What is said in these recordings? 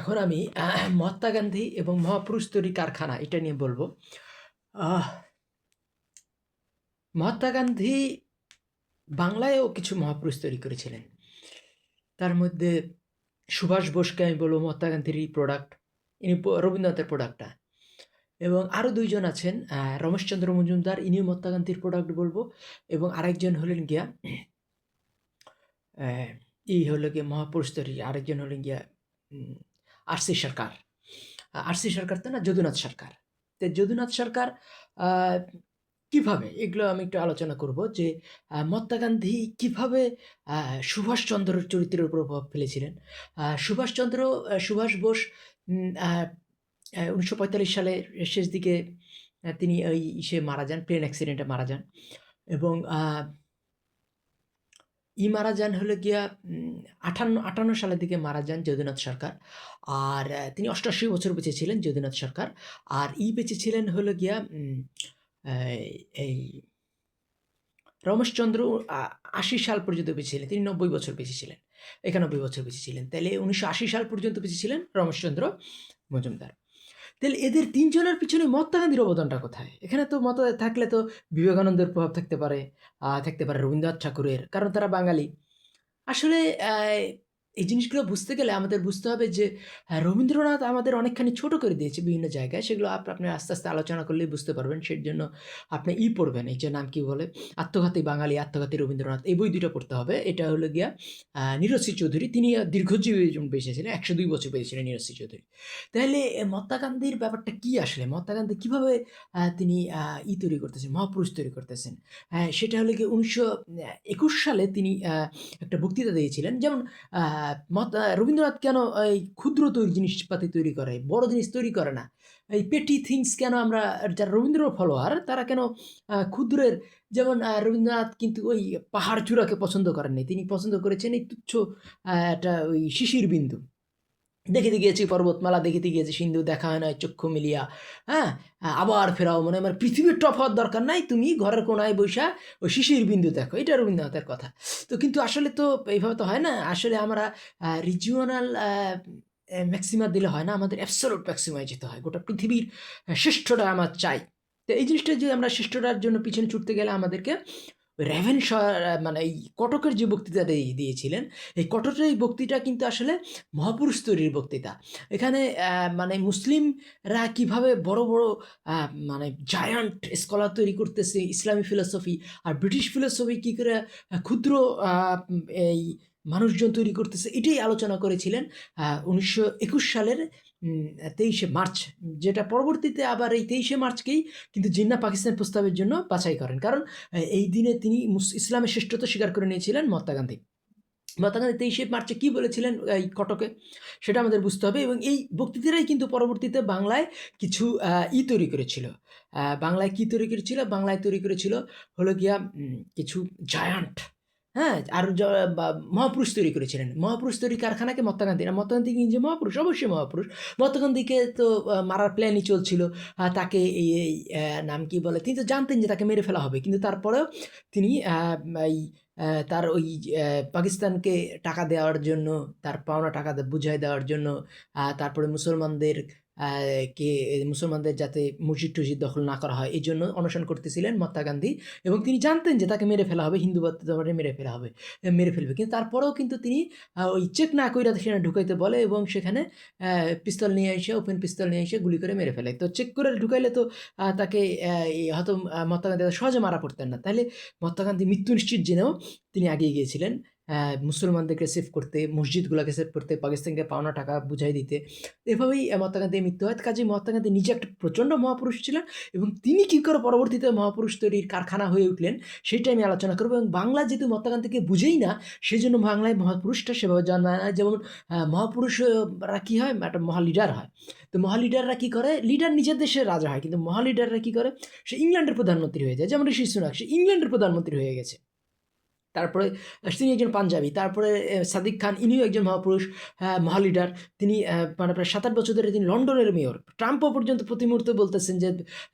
এখন আমি মহাত্মা গান্ধী এবং মহাপুরুষ তৈরি কারখানা, এটা নিয়ে বলব। মহাত্মা গান্ধী বাংলায়ও কিছু মহাপুরুষ তৈরি করেছিলেন। তার মধ্যে সুভাষ বোসকে আমি বলব, মহাত্মা গান্ধীরই প্রোডাক্ট ইনি রবীন্দ্রনাথের প্রোডাক্টটা এবং আরও দুইজন আছেন রমেশচন্দ্র মজুমদার, ইনিও মহাত্মা গান্ধীর প্রোডাক্ট বলব, এবং আরেকজন হলেন গিয়া এই হলো গিয়ে মহাপুরুষ তৈরি, আরেকজন হলেন গিয়া আরসি সরকার। আরসি সরকার তো না, যদুনাথ সরকার। তো যদুনাথ সরকার কীভাবে, এগুলো আমি একটু আলোচনা করব যে মহাত্মা গান্ধী কীভাবে সুভাষচন্দ্রের চরিত্রের উপর প্রভাব ফেলেছিলেন? সুভাষচন্দ্র সুভাষ বোস উনিশশো পঁয়তাল্লিশ সালের শেষ দিকে তিনি ওই সে মারা যান, প্লেন অ্যাক্সিডেন্টে মারা যান। এবং ই মারা যান হলো গিয়া আঠান্ন, আটান্ন সালের দিকে মারা যান যদুনাথ সরকার। আর তিনি অষ্টাশি বছর বেঁচে ছিলেন যদুনাথ সরকার। আর ই বেঁচে ছিলেন হলো গিয়া এই- এই রমেশচন্দ্র আশি সাল পর্যন্ত বেঁচে ছিলেন। তিনি নব্বই বছর বেঁচে ছিলেন, একানব্বই বছর বেঁচে ছিলেন। তাহলে উনিশশো আশি সাল পর্যন্ত বেঁচে ছিলেন রমেশচন্দ্র মজুমদার। তাহলে এদের তিনজনের পিছনে মহাত্মা গান্ধীর অবদানটা কোথায়? এখানে তো মত থাকলে তো বিবেকানন্দের প্রভাব থাকতে পারে থাকতে পারে রবীন্দ্রনাথ ঠাকুরের, কারণ তারা বাঙালি। আসলে এই জিনিসগুলো বুঝতে গেলে আমাদের বুঝতে হবে যে হ্যাঁ, রবীন্দ্রনাথ আমাদের অনেকখানি ছোট করে দিয়েছে বিভিন্ন জায়গায়। সেগুলো আপ- আপনি আস্তে আস্তে আলোচনা করলেই বুঝতে পারবেন। সেই জন্য আপনি ই পড়বেন। এই যে নাম কি বলে? আত্মঘাতী বাঙালি আত্মঘাতী রবীন্দ্রনাথ। এই বই দুটো পড়তে হবে। এটা হলো গিয়া নীরজ চৌধুরী। তিনি দীর্ঘজীবী বেঁচেছিলেন একশো দুই বছর বেঁচেছিলেন নীরজ চৌধুরী। তাহলে মহাত্মা গান্ধীর ব্যাপারটা কি আসলে? মহাত্মা গান্ধী কীভাবে তিনি ই তৈরি করতেছেন মহাপুরুষ তৈরি করতেছেন? হ্যাঁ, সেটা হলো গিয়ে উনিশশো একুশ সালে তিনি একটা বক্তৃতা দিয়েছিলেন। যেমন রবীন্দ্রনাথ কেন এই ক্ষুদ্র তৈরি জিনিসপাতি তৈরি করে, বড় জিনিস তৈরি করে না? এই পেটি থিংস কেন আমরা, যারা রবীন্দ্র ফলোয়ার তারা কেন ক্ষুদ্রের, যেমন রবীন্দ্রনাথ কিন্তু ওই পাহাড় চূড়াকে পছন্দ করেননি। তিনি পছন্দ করেছেন এই তুচ্ছ একটা ওই শিশির বিন্দু। দেখিতে গিয়েছি, পর্বতমালা দেখিতে গিয়েছি, সিন্ধু দেখা হয় না চক্ষু মিলিয়া। হ্যাঁ? আবার ফেরাও, মনে আমার পৃথিবীর টপ হওয়ার দরকার নাই, তুমি ঘরের কোনায় বৈশা ওই শিশির বিন্দু দেখো এটা রবীন্দ্রনাথের কথা। তো কিন্তু আসলে তো এইভাবে তো হয় না, আসলে আমরা রিজিওনাল ম্যাক্সিমা দিলে হয় না, আমাদের অ্যাবসোলুট ম্যাক্সিমায় যেতে হয়, গোটা পৃথিবীর শ্রেষ্ঠটা আমার চাই। তো এই জিনিসটা যে আমরা শ্রেষ্ঠটার জন্য পিছনে ছুটতে গেলে আমাদেরকে রেভেন মানে এই কটকের যে বক্তৃতা দিয়েছিলেন, এই কটকের এই বক্তৃতা কিন্তু আসলে মহাপুরুষ তৈরির বক্তৃতা। এখানে মানে মুসলিমরা কীভাবে বড় বড় মানে জায়ান্ট স্কলার তৈরি করতেছে, ইসলামী ফিলোসফি আর ব্রিটিশ ফিলোসফি কী করে ক্ষুদ্র এই মানুষজন তৈরি করতেছে, এটাই আলোচনা করেছিলেন উনিশশো একুশ সালের তেইশে মার্চ, যেটা পরবর্তীতে আবার এই তেইশে মার্চকেই কিন্তু জিন্না পাকিস্তান প্রস্তাবের জন্য বাছাই করেন। কারণ এই দিনে তিনি ইসলামের শ্রেষ্ঠত্ব স্বীকার করে নিয়েছিলেন মহাত্মা গান্ধী। মহাত্মা গান্ধী তেইশে মার্চে কী বলেছিলেন এই কটকে, সেটা আমাদের বুঝতে হবে এবং এই বক্তৃতারাই কিন্তু পরবর্তীতে বাংলায় কিছু ই তৈরি করেছিল। বাংলায় কী তৈরি করেছিল? বাংলায় তৈরি করেছিল হলো গিয়া কিছু জায়ান্ট হ্যাঁ আর মহাপুরুষ তৈরি করেছিলেন। মহাপুরুষ তৈরি কারখানাকে গান্ধী না গান্ধী নিজে মহাপুরুষ, অবশ্যই মহাপুরুষ। মহাত্মা গান্ধীকে তো মারার প্ল্যানই চলছিল। তাকে এই নাম কি বলে, তিনি তো জানতেন যে তাকে মেরে ফেলা হবে। কিন্তু তারপরেও তিনি এই তার ওই পাকিস্তানকে টাকা দেওয়ার জন্য, তার পাওনা টাকা বুঝাই দেওয়ার জন্য তারপরে মুসলমানদের কে মুসলমানদের যাতে মসজিদ টসজিদ দখল না করা হয় এই জন্য অনশন করতেছিলেন মহাত্মা গান্ধী এবং তিনি জানতেন যে তাকে মেরে ফেলা হবে হিন্দুবাদে মেরে ফেলা হবে মেরে ফেলবে। কিন্তু তারপরেও কিন্তু তিনি ওই চেক না কইরা সেখানে ঢুকাইতে বলে এবং সেখানে পিস্তল নিয়ে এসে ওপেন পিস্তল নিয়ে এসে গুলি করে মেরে ফেলে। তো চেক করে ঢুকাইলে তো তাকে হয়তো মহাত্মা গান্ধী সহজে মারা পড়তেন না। তাহলে মহাত্মা গান্ধী মৃত্যু নিশ্চিত জেনেও তিনি এগিয়ে গিয়েছিলেন। মুসলমানদেরকে সেভ করতে, মসজিদগুলোকে সেভ করতে, পাকিস্তানকে পাওনা টাকা বুঝাই দিতে। এভাবেই মহাত্মা গান্ধীর মৃত্যু হয়। কাজে মহাত্মা গান্ধী নিজে একটা প্রচণ্ড মহাপুরুষ ছিলেন এবং তিনি কী করে পরবর্তীতে মহাপুরুষ তৈরির কারখানা হয়ে উঠলেন সেটা আমি আলোচনা করব। এবং বাংলা যেহেতু মহাত্মা গান্ধীকে বুঝেই না সেই জন্য বাংলায় মহাপুরুষটা সেভাবে জানা না। যেমন মহাপুরুষরা কী হয়? একটা মহা লিডার হয়। তো মহা লিডাররা কী করে? লিডার নিজের দেশের রাজা হয়। কিন্তু মহা লিডাররা কী করে? সে ইংল্যান্ডের প্রধানমন্ত্রী হয়ে যায়। যেমন ঋষি সুনাক, সে ইংল্যান্ডের প্রধানমন্ত্রী হয়ে গেছে। তারপরে তিনি একজন পাঞ্জাবি, তারপরে সাদিক খান, ইনিও একজন মহাপুরুষ মহালিডার। তিনি মানে প্রায় সাত আট বছর ধরে তিনি লন্ডনের মেয়র। ট্রাম্পও পর্যন্ত প্রতি মুহূর্তে বলতেছেন যে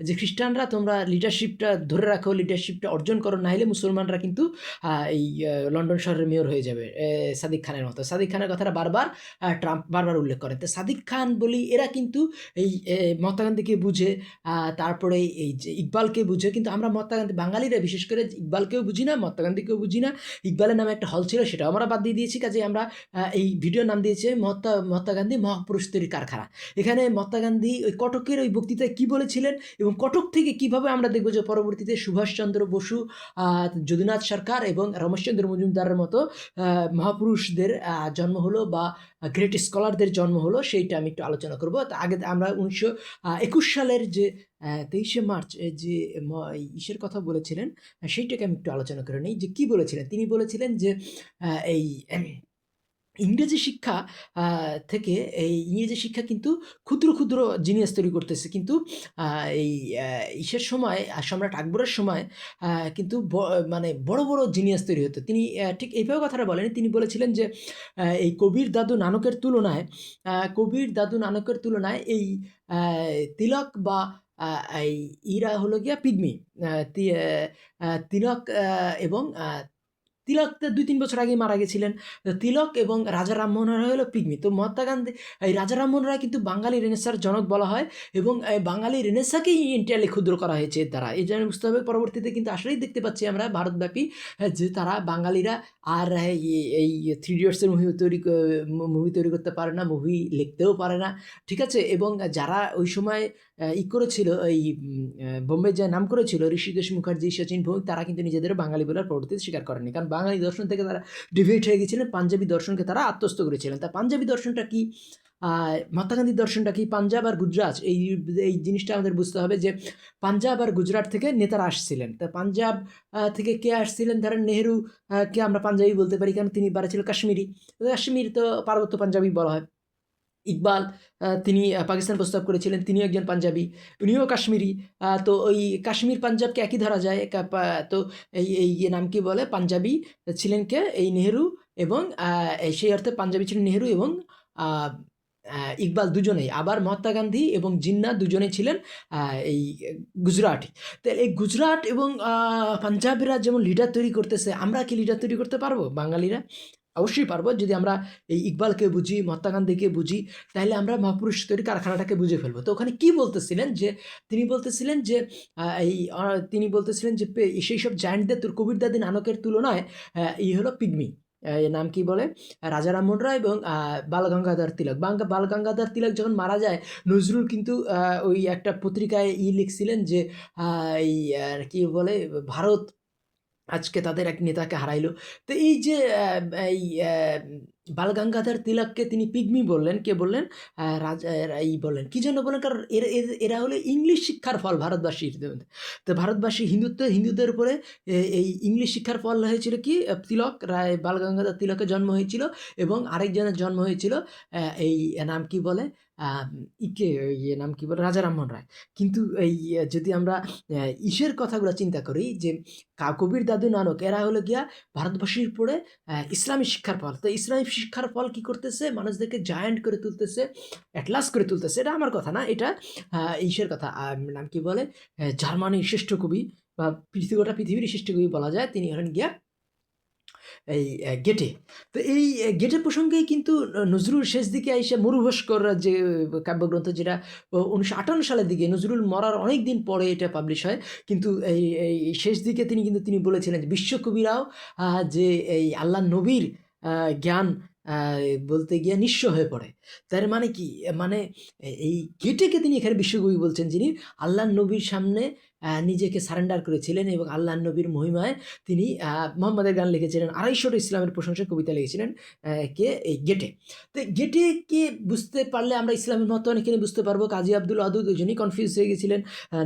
যে খ্রিস্টানরা, তোমরা লিডারশিপটা ধরে রাখো, লিডারশিপটা অর্জন করো না হলে মুসলমানরা কিন্তু এই লন্ডন শহরের মেয়র হয়ে যাবে সাদিক খানের মতো। সাদিক খানের কথাটা বারবার ট্রাম্প বারবার উল্লেখ করেন তো সাদিক খান বলি, এরা কিন্তু এই মহাত্মা গান্ধীকে বুঝে তারপরে এই যে ইকবালকে বুঝে, কিন্তু আমরা মহাত্মা গান্ধী, বাঙালিরা বিশেষ করে ইকবালকেও বুঝি না, মহাত্মা গান্ধীকেও বুঝি না ইকবালের নামে একটা হল ছিল সেটাও আমরা বাদ দিয়ে দিয়েছি। কাজে আমরা এই ভিডিওর নাম দিয়েছে মহাত্মা মহাত্মা গান্ধী মহাপুরুষ তৈরির কারখানা। এখানে মহাত্মা গান্ধী ওই কটকের ওই বক্তৃতায় কী বলেছিলেন এবং কটক থেকে কীভাবে আমরা দেখব যে পরবর্তীতে সুভাষচন্দ্র বসু যদুনাথ সরকার এবং রমেশচন্দ্র মজুমদারের মতো মহাপুরুষদের জন্ম হলো বা গ্রেট স্কলারদের জন্ম হলো সেইটা আমি একটু আলোচনা করব। তা আগে আমরা উনিশশো একুশ সালের যে তেইশে মার্চ যে ইসের কথা বলেছিলেন সেইটাকে আমি একটু আলোচনা করে নিই। যে কি বলেছিলেন? তিনি বলেছিলেন যে এই ইংরেজি শিক্ষা থেকে এই ইংরেজি শিক্ষা কিন্তু ক্ষুদ্র ক্ষুদ্র জিনিস তৈরি করতেছে। কিন্তু এই ইসের সময় সম্রাট আকবরের সময় কিন্তু মানে বড় বড় জিনিয়াস তৈরি হতো। তিনি ঠিক এইভাবে কথাটা বলেন তিনি বলেছিলেন যে এই কবির দাদু নানকের তুলনায় কবির দাদু নানকের তুলনায় এই তিলক বা এই ইরা হলো গিয়া পিগমি। তিনক এবং তিলক দুই তিন বছর আগে মারা গেছিলেন। তিলক এবং রাজা রামমোহন রায় হলো পিগমি তো মহাত্মা গান্ধী, এই রাজা রামমোহন রায় কিন্তু বাঙালি রেনেসার জনক বলা হয় এবং বাঙালি রেনেসাকেই এন্টারলি ক্ষুদ্র করা হয়েছে দ্বারা। এই জন্য বুঝতে হবে পরবর্তীতে কিন্তু আসলেই দেখতে পাচ্ছি আমরা ভারতব্যাপী যে তারা বাঙালিরা আর এই- এই থ্রি ইডিয়টসের মুভি তৈরি মুভি তৈরি করতে পারে না মুভি লিখতেও পারে না। ঠিক আছে? এবং যারা ওই সময় ই করেছিল, এই বোম্বে যে নাম করেছিল ঋষিকেশ মুখার্জি, সচিন ভৌমিক, তারা কিন্তু নিজেদের বাঙালি বলার পরবর্তীতে স্বীকার করেনি। কারণ বাঙালি দর্শন থেকে তারা ডিভিট হয়ে গেছিলেন, পাঞ্জাবি দর্শনকে তারা আত্মস্থ করেছিলেন। তা পাঞ্জাবি দর্শনটা কি? মহাত্মা গান্ধীর দর্শনটা কি? পাঞ্জাব আর গুজরাট, এই এই জিনিসটা আমাদের বুঝতে হবে যে পাঞ্জাব আর গুজরাট থেকে নেতারা আসছিলেন। তা পাঞ্জাব থেকে কে আসছিলেন? ধরেন নেহেরু কে আমরা পাঞ্জাবি বলতে পারি? কারণ তিনি বারা ছিল কাশ্মীরি। কাশ্মীর তো পার্বত্য পাঞ্জাবি বলা হয়। ইকবাল তিনি পাকিস্তান প্রস্তাব করেছিলেন, তিনিও একজন পাঞ্জাবি, উনিও কাশ্মীরি। তো ওই কাশ্মীর পাঞ্জাবকে একই ধরা যায় তো এই এই ইয়ে নাম কি বলে? পাঞ্জাবি ছিলেন কে? এই নেহেরু এবং সেই অর্থে পাঞ্জাবি ছিলেন নেহেরু এবং ইকবাল দুজনেই। আবার মহাত্মা গান্ধী এবং জিন্না দুজনেই ছিলেন এই গুজরাটি। তো এই গুজরাট এবং পাঞ্জাবিরা যেমন লিডার তৈরি করতেছে, আমরা কি লিডার তৈরি করতে পারব, বাঙালিরা? অবশ্যই পারব। যদি আমরা এই ইকবালকে বুঝি মহাত্মা গান্ধীকে বুঝি, তাহলে আমরা মহাপুরুষ তৈরি কারখানাটাকে বুঝে ফেলব। তো ওখানে কি বলতেছিলেন যে, তিনি বলতেছিলেন যে এই তিনি বলতেছিলেন যে সেই সব জায়ান্টদের তোর কবির দাদি নানকের তুলনায় ই হলো পিগমি। নাম কি বলে? রাজা রামমোহন রায় এবং বালগঙ্গাধর তিলক। বাঙ্গা বালগঙ্গাধর তিলক যখন মারা যায়, নজরুল কিন্তু ওই একটা পত্রিকায় ই লিখছিলেন যে এই কি বলে? ভারত আজকে তাদের এক নেতাকে হারাইলো। তো এই যে এই বালগঙ্গাধর তিলককে তিনি পিগমি বললেন, কে বললেন? রাজা এই বললেন, কি জন্য বললেন? কারণ এরা, এরা- হলো ইংলিশ শিক্ষার ফল ভারতবাসীর তো ভারতবাসী হিন্দুত্ব, হিন্দুদের উপরে এই ইংলিশ শিক্ষার ফল হয়েছিল কি? তিলক, রায় বালগঙ্গাধর তিলকের জন্ম হয়েছিল এবং আরেকজনের জন্ম হয়েছিল এই নাম কি বলে? ইকে ইয়ে নাম কি বলে? রাজা রামমোহন রায়। কিন্তু এই, যদি আমরা ইসের কথাগুলো চিন্তা করি যে কবির দাদু নানক, এরা হলো গিয়া ভারতবাসীর পরে ইসলামী শিক্ষার ফল। তো ইসলামী শিক্ষার ফল কি করতেছে? মানুষদেরকে জায়ান্ট করে তুলতেছে অ্যাটলাস করে তুলতেছে। এটা আমার কথা না, এটা ইসের কথা। নাম কি বলে? জার্মানির শ্রেষ্ঠ কবি বা পৃথিবী, গোটা পৃথিবীর শ্রেষ্ঠ কবি বলা যায়। তিনি হলেন গিয়া এই গেটে তো এই গেটে প্রসঙ্গেই কিন্তু নজরুল শেষ দিকে এসে মরুভাস্কর যে কাব্যগ্রন্থ যেটা উনিশশো আটান্ন সালের দিকে নজরুল মরার অনেক দিন পরে এটা পাবলিশ হয়। কিন্তু এই এই শেষ দিকে তিনি কিন্তু, তিনি বলেছিলেন যে, বিশ্বকবিরাও যে, এই আল্লাহ নবীর জ্ঞান বলতে গিয়ে নিঃস্ব হয়ে পড়ে। তার মানে কি? মানে এই গেটেকে তিনি এখানে বিশ্বকবি বলছেন যিনি, আল্লাহ নবীর সামনে নিজেকে সারেন্ডার করেছিলেন এবং আল্লাহ নবীর মহিমায় তিনি মোহাম্মদের গান লিখেছিলেন। আড়াইশোটা ইসলামের প্রশংসায় কবিতা লিখেছিলেন কে? এই গেটে। তো গেটে কে বুঝতে পারলে আমরা ইসলামের মতো অনেকখানি বুঝতে পারব। কাজী আব্দুল আদুদ দুজনই কনফিউজ হয়ে গেছিলেন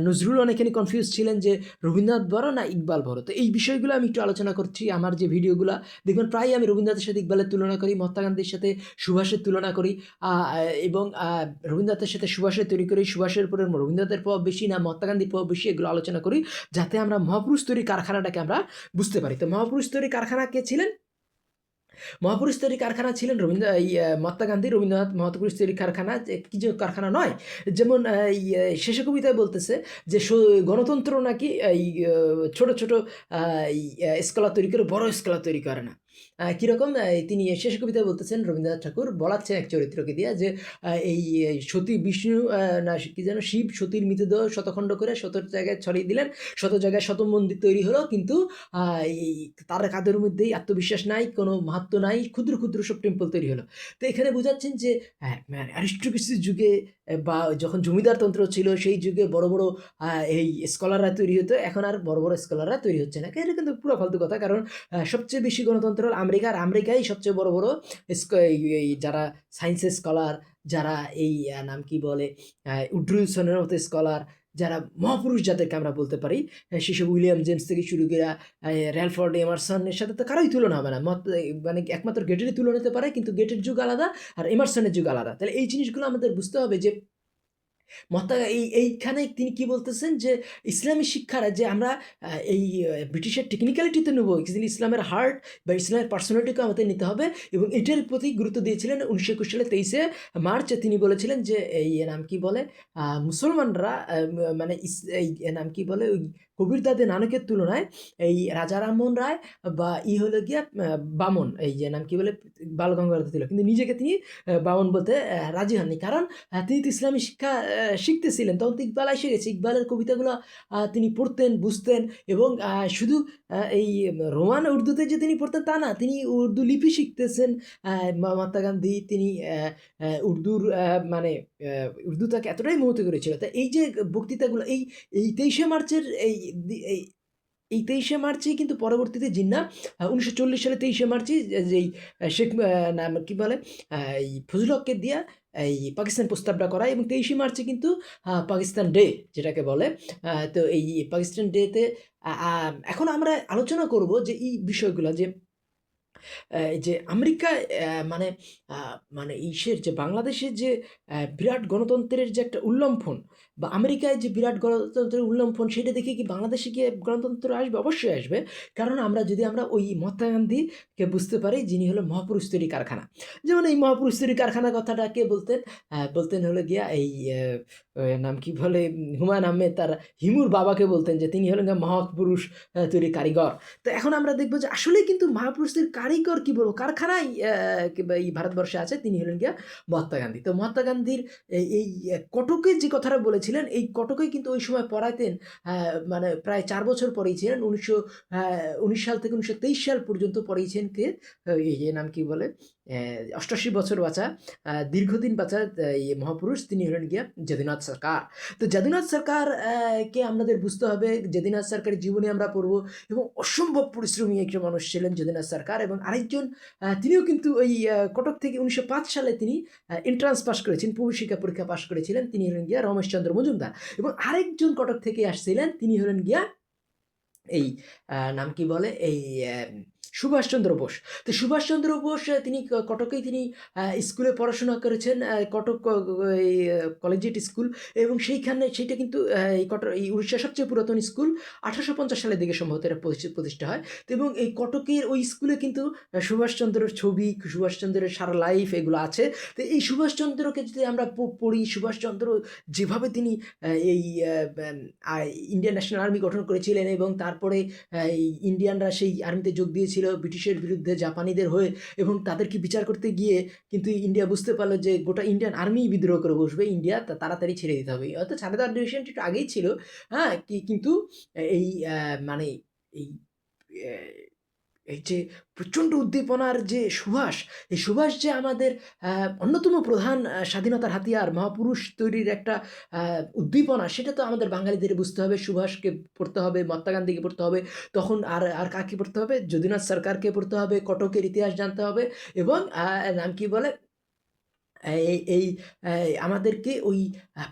নজরুল অনেকখানি কনফিউজ ছিলেন যে রবীন্দ্রনাথ বড় না ইকবাল বড়। তো এই বিষয়গুলো আমি একটু আলোচনা করছি, আমার যে ভিডিওগুলো। দেখবেন প্রায় আমি রবীন্দ্রনাথের সাথে ইকবালের তুলনা করি মহাত্মা গান্ধীর সাথে সুভাষের তুলনা করি এবং রবীন্দ্রনাথের সাথে সুভাষের তৈরি করি। সুভাষের উপরে রবীন্দ্রনাথের প্রভাব বেশি না মহাত্মা গান্ধীর প্রভাব বেশি, এগুলো বিষয়গুলো আলোচনা করি, যাতে আমরা মহাপুরুষ তৈরি কারখানাটাকে আমরা বুঝতে পারি। তো মহাপুরুষ তৈরি কারখানা কে ছিলেন? মহাপুরুষ তৈরি কারখানা ছিলেন রবীন্দ্র, এই মহাত্মা গান্ধী, রবীন্দ্রনাথ মহাপুরুষ তৈরি কারখানা কিছু কারখানা নয়, যেমন এই শেষে কবিতায় বলতেছে যে গণতন্ত্র নাকি, এই ছোট ছোট স্কলার তৈরি করে, বড় স্কলার তৈরি করে না। কীরকম তিনি শেষ কবিতায় বলতেছেন রবীন্দ্রনাথ ঠাকুর বলাচ্ছেন এক চরিত্রকে দিয়ে যে এই সতী বিষ্ণু না কি যেন শিব সতীর মৃতদেহ শতখণ্ড করে শত জায়গায় ছড়িয়ে দিলেন শত জায়গায় শত মন্দির তৈরি হলো কিন্তু এই তার কাদের মধ্যেই আত্মবিশ্বাস নাই কোনো মাহাত্ম নাই ক্ষুদ্র ক্ষুদ্র সব টেম্পল তৈরি হলো। তো এখানে বোঝাচ্ছেন যে অ্যারিস্টোক্রেসির যুগে আহ, বা যখন জমিদার তন্ত্র ছিল, সেই যুগে বড় বড় এই স্কলাররা তৈরি হতো। এখন আর বড় বড় স্কলাররা তৈরি হচ্ছে না। এটা কিন্তু পুরো ফালতু কথা। কারণ সবচেয়ে বেশি গণতন্ত্র হল আমেরিকা, আর আমেরিকাই সবচেয়ে বড় বড় এই যারা সায়েন্সের স্কলার, যারা এই নাম কি বলে উড্রুসনের মতো স্কলার যারা মহাপুরুষ যাদেরকে আমরা বলতে পারি সেসব উইলিয়াম জেমস থেকে শুরু করে র্যালফর্ড র্যালফোর্ড এমারসনের সাথে তো কারোই তুলনা হবে না। মত মানে একমাত্র গেটেরই তুলনা নিতে পারে, কিন্তু গেটের যুগ আলাদা আর এমারসনের যুগ আলাদা। তাহলে এই জিনিসগুলো আমাদের বুঝতে হবে যে এই, এইখানে তিনি কি বলতেছেন যে, ইসলামী শিক্ষারা যে আমরা এই ব্রিটিশের টেকনিক্যালিটিতে নেব ইসলামের হার্ট বা ইসলামের পার্সোনালিটিকে আমাদের নিতে হবে এবং এটার প্রতি গুরুত্ব দিয়েছিলেন উনিশশো একুশ সালে তেইশে মার্চে তিনি বলেছিলেন যে, এই নাম কি বলে মুসলমানরা মানে এই নাম কি বলে, ওই কবির দাদে নানকের তুলনায় এই রাজা রামমোহন রায় বা ই হলো গিয়া বামন, এই যে নাম কি বলে, বালগঙ্গাধর তিলক। কিন্তু নিজেকে তিনি বামন বলতে রাজি হননি। কারণ তিনি তো ইসলামী শিক্ষা শিখতেছিলেন। তখন তো ইকবাল এসে গেছে। ইকবালের কবিতাগুলো তিনি পড়তেন, বুঝতেন এবং শুধু এই রোমান উর্দুতে যে তিনি পড়তেন তা না, তিনি উর্দু লিপি শিখতেছেন। মহাত্মা গান্ধী তিনি উর্দুর মানে উর্দু তাকে এতটাই মোহিত করেছিল। তা এই যে বক্তৃতাগুলো, এই এই তেইশে মার্চের এই এই এই তেইশে মার্চেই কিন্তু পরবর্তীতে জিন্না উনিশশো চল্লিশ সালে তেইশে মার্চই যেই শেখ নাম কি বলে এই ফজল হককে দিয়া, এই পাকিস্তান প্রস্তাবটা করা এবং তেইশে মার্চে কিন্তু পাকিস্তান ডে যেটাকে বলে তো এই পাকিস্তান ডেতে এখন আমরা আলোচনা করব যে এই বিষয়গুলো যে যে আমেরিকা মানে মানে ইসের যে বাংলাদেশের যে বিরাট গণতন্ত্রের যে একটা উল্লম্ফন বা আমেরিকায় যে বিরাট গণতন্ত্রের উল্লম্ফন সেটা দেখে কি বাংলাদেশে গিয়ে গণতন্ত্র আসবে? অবশ্যই আসবে। কারণ আমরা যদি আমরা ওই মহাত্মা গান্ধীকে বুঝতে পারি যিনি হলো মহাপুরুষ তৈরি কারখানা। যেমন এই মহাপুরুষ তৈরি কারখানা কথাটা কে বলতেন? বলতেন হলো গিয়া এই নাম কি বলে? হুমায়ুন আহমেদ তার হিমুর বাবাকে বলতেন যে তিনি হলেন মহাপুরুষ তৈরি কারিগর। তো এখন আমরা দেখব যে আসলে কিন্তু মহাপুরুষদের কারিগর কি বলব? কারখানায় আহ, এই ভারতবর্ষে আছে তিনি হলেন গিয়া মহাত্মা গান্ধী। তো মহাত্মা গান্ধীর এই কটকে যে কথাটা বলেছিলেন এই কটকেই কিন্তু ওই সময় পড়াতেন মানে প্রায় চার বছর পড়িয়েছিলেন উনিশশো উনিশ সাল থেকে উনিশশো তেইশ সাল পর্যন্ত পড়িয়েছেন কে এই নাম কি বলে? অষ্টাশি বছর বাঁচা দীর্ঘদিন বাঁচা এই মহাপুরুষ, তিনি হলেন গিয়া যদুনাথ সরকার। তো যদুনাথ সরকার কে আমাদের বুঝতে হবে যদুনাথ সরকারের জীবনে আমরা পড়ব এবং অসম্ভব পরিশ্রমী একজন মানুষ ছিলেন যদুনাথ সরকার এবং আরেকজন তিনিও কিন্তু ওই কটক থেকে উনিশশো পাঁচ সালে তিনি এন্ট্রান্স পাস করেছেন প্রবেশিকা পরীক্ষা পাস করেছিলেন, তিনি হলেন গিয়া রমেশচন্দ্র মজুমদার এবং আরেকজন কটক থেকে আসছিলেন, তিনি হলেন গিয়া এই নাম কি বলে, এই সুভাষচন্দ্র বোস। তো সুভাষচন্দ্র বোস তিনি কটকেই তিনি স্কুলে পড়াশোনা করেছেন কটক এই কলেজিয়েট স্কুল এবং সেইখানে সেইটা কিন্তু এই কটক এই উড়িষ্যার সবচেয়ে পুরাতন স্কুল আঠারোশো পঞ্চাশ সালের দিকে সম্ভবত এটা প্রতিষ্ঠা হয়। তো এবং এই কটকের ওই স্কুলে কিন্তু সুভাষচন্দ্রের ছবি, সুভাষচন্দ্রের সারা লাইফ এগুলো আছে। তো এই সুভাষচন্দ্রকে যদি আমরা পড়ি, সুভাষচন্দ্র যেভাবে তিনি এই ইন্ডিয়ান ন্যাশনাল আর্মি গঠন করেছিলেন এবং তারপরে ইন্ডিয়ানরা সেই আর্মিতে যোগ দিয়েছিল ব্রিটিশের বিরুদ্ধে জাপানিদের হয়ে এবং তাদেরকে বিচার করতে গিয়ে কিন্তু ইন্ডিয়া বুঝতে পারল যে গোটা ইন্ডিয়ান আর্মি বিদ্রোহ করে বসবে। ইন্ডিয়া তাড়াতাড়ি ছেড়ে দিতে হবে। অর্থাৎ ছাড়ে দেওয়ার একটু আগেই ছিল হ্যাঁ কিন্তু এই মানে এই এই যে প্রচণ্ড উদ্দীপনার যে সুভাষ, এই সুভাষ যে আমাদের অন্যতম প্রধান স্বাধীনতার হাতিয়ার, মহাপুরুষ তৈরির একটা উদ্দীপনা, সেটা তো আমাদের বাঙালিদের বুঝতে হবে, সুভাষকে পড়তে হবে, মহাত্মা গান্ধীকে পড়তে হবে, তখন আর আর কাকে পড়তে হবে? যদুনাথ সরকারকে পড়তে হবে, কটকের ইতিহাস জানতে হবে এবং নাম কি বলে? এই এই, আমাদেরকে ওই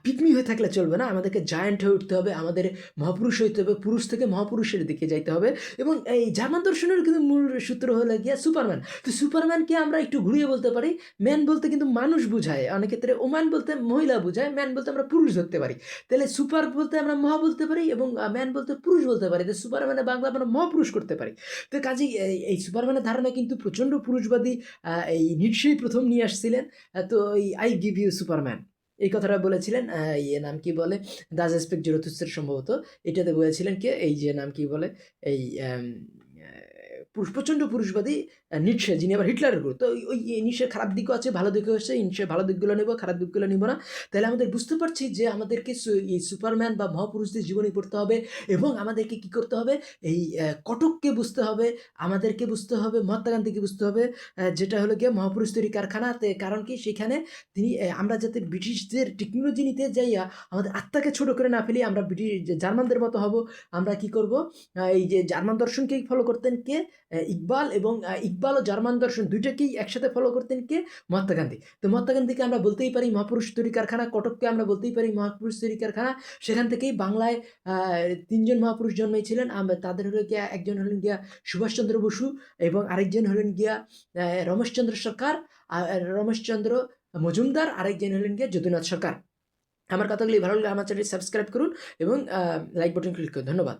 পিকমি হয়ে থাকলে চলবে না। আমাদেরকে জায়ান্ট হয়ে উঠতে হবে, আমাদের মহাপুরুষ হইতে হবে, পুরুষ থেকে মহাপুরুষের দিকে যাইতে হবে। এবং এই জার্মান দর্শনের কিন্তু মূল সূত্র হলো গিয়া সুপারম্যান। তো সুপারম্যানকে আমরা একটু ঘুরিয়ে বলতে পারি। ম্যান বলতে কিন্তু মানুষ বোঝায়। অনেক ক্ষেত্রে ওম্যান বলতে মহিলা বোঝায়, ম্যান বলতে আমরা পুরুষ ধরতে পারি। তাহলে সুপার বলতে আমরা মহা বলতে পারি এবং ম্যান বলতে পুরুষ বলতে পারি। তো সুপারম্যানে বাংলা আমরা মহাপুরুষ করতে পারি। তো কাজেই এই- এই সুপারম্যানের ধারণা কিন্তু প্রচণ্ড পুরুষবাদী এই নিশ্চয়ই প্রথম নিয়ে আসছিলেন। তো এই আই গিভ ইউ সুপারম্যান এই কথাটা বলেছিলেন ইয়ে নাম কি বলে? দাজ এসপেক্ট জিরোথুসের সম্ভবত। এটাতে বলেছিলেন কি? এই যে নাম কি বলে? এই পুরুষ, প্রচণ্ড পুরুষবাদী নিচ্ছে, যিনি আবার হিটলারের গুরু। তো ওই- নিশ্চয় খারাপ দিকও আছে, ভালো দিকও আছে নিশ্চয় ভালো দিকগুলো নেব, খারাপ দিকগুলো নিব না। তাহলে আমাদের বুঝতে পারছি যে আমাদেরকে এই সুপারম্যান বা মহাপুরুষদের জীবনী পড়তে হবে এবং আমাদেরকে কি করতে হবে? এই কটককে বুঝতে হবে, আমাদেরকে বুঝতে হবে, মহাত্মা গান্ধীকে বুঝতে হবে যেটা হলো গিয়ে মহাপুরুষ তৈরি কারখানাতে কারণ কি? সেখানে তিনি আমরা যাতে ব্রিটিশদের টেকনোলজি নিতে যাইয়া আমাদের আত্মাকে ছোট করে না ফেলি, আমরা ব্রিটিশ, জার্মানদের মতো হব। আমরা কি করব? এই যে জার্মান দর্শনকেই ফলো করতেন কে? ইকবাল এবং ইকবাল ও জার্মান দর্শন দুইটাকেই একসাথে ফলো করতেন কে? মহাত্মা গান্ধী। তো মহাত্মা গান্ধীকে আমরা বলতেই পারি মহাপুরুষ তৈরি কারখানা, কটককে আমরা বলতেই পারি মহাপুরুষ তৈরি কারখানা। সেখান থেকেই বাংলায় তিনজন মহাপুরুষ জন্মেছিলেন তাদের হলো গিয়া, একজন হলেন গিয়া সুভাষচন্দ্র বসু এবং আরেকজন হলেন গিয়া রমেশচন্দ্র সরকার রমেশচন্দ্র মজুমদার, আরেকজন হলেন গিয়া যদুনাথ সরকার। আমার কথাগুলি ভালো লাগলে আমার চ্যানেল সাবস্ক্রাইব করুন এবং লাইক বাটন ক্লিক করুন। ধন্যবাদ।